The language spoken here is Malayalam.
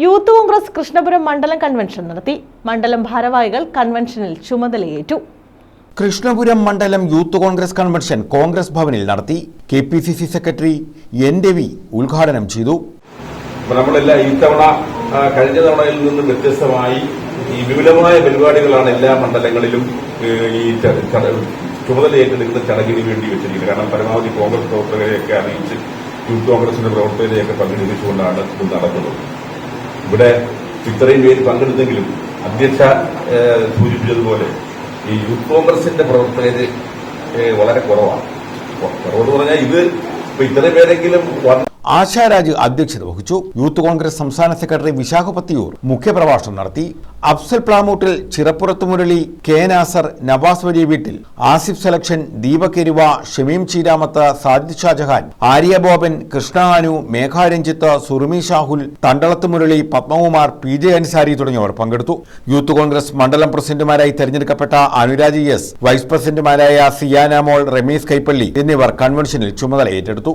യൂത്ത് കോൺഗ്രസ് കൃഷ്ണപുരം മണ്ഡലം കൺവെൻഷൻ നടത്തി. മണ്ഡലം ഭാരവാഹികൾ കൺവെൻഷനിൽ ചുമതലയേറ്റു. കൃഷ്ണപുരം മണ്ഡലം യൂത്ത് കോൺഗ്രസ് കൺവെൻഷൻ കോൺഗ്രസ് ഭവനിൽ നടത്തി. K P C C secretary N Ravi ഉദ്ഘാടനം ചെയ്തു. നമ്മളെല്ലാം ഇത്തവണ ആ, കഴിഞ്ഞ തവണയിൽ നിന്നും വ്യത്യസ്തമായി ഈ വിപുലമായ പരിപാടികളാണ് എല്ലാ മണ്ഡലങ്ങളിലും ഈ ചുമതലയേറ്റെടുക്കുന്ന ചട- ചുമതല ചടങ്ങിന് വേണ്ടി വെച്ചിരിക്കുന്നത്. കാരണം പരമാവധി കോൺഗ്രസ് പ്രവർത്തകരെയൊക്കെ അറിയിച്ച് യൂത്ത് കോൺഗ്രസിന്റെ പ്രവർത്തകരെയൊക്കെ പങ്കെടുപ്പിച്ചുകൊണ്ടാണ് ഇത് നടക്കുന്നത്. ഇവിടെ ഇത്രയും പേര് പങ്കെടുത്തെങ്കിലും അധ്യക്ഷ സൂചിപ്പിച്ചതുപോലെ ഈ യൂത്ത് കോൺഗ്രസിന്റെ പ്രവർത്തകര് വളരെ കുറവാണ്. കുറവെന്ന് പറഞ്ഞാൽ ഇത് ഇപ്പൊ ഇത്രയും പേരെങ്കിലും ആശാരാജ് അധ്യക്ഷത വഹിച്ചു. യൂത്ത് കോൺഗ്രസ് സംസ്ഥാന സെക്രട്ടറി വിശാഖപത്തിയൂർ മുഖ്യപ്രഭാഷണം നടത്തി. അഫ്സൽ പ്ലാമൂട്ടിൽ ചിറപ്പുറത്ത് മുരളി കെ നാസർ നവാസ് വലിയ വീട്ടിൽ. Asif selection Deepak Eruva Shamim Cheeramath Sadid Shajahan. Arya Boban Krishna Anu Megha Ranjith Surumi Shahul Thandalath Murali Padmakumar P J Ansari തുടങ്ങിയവർ പങ്കെടുത്തു. യൂത്ത് കോൺഗ്രസ് മണ്ഡലം പ്രസിഡന്റുമാരായി തെരഞ്ഞെടുക്കപ്പെട്ട അനുരാജ് എസ് വൈസ് പ്രസിഡന്റുമാരായ സിയാനാമോൾ റമീസ് കൈപ്പള്ളി എന്നിവർ കൺവെൻഷനിൽ ചുമതല ഏറ്റെടുത്തു.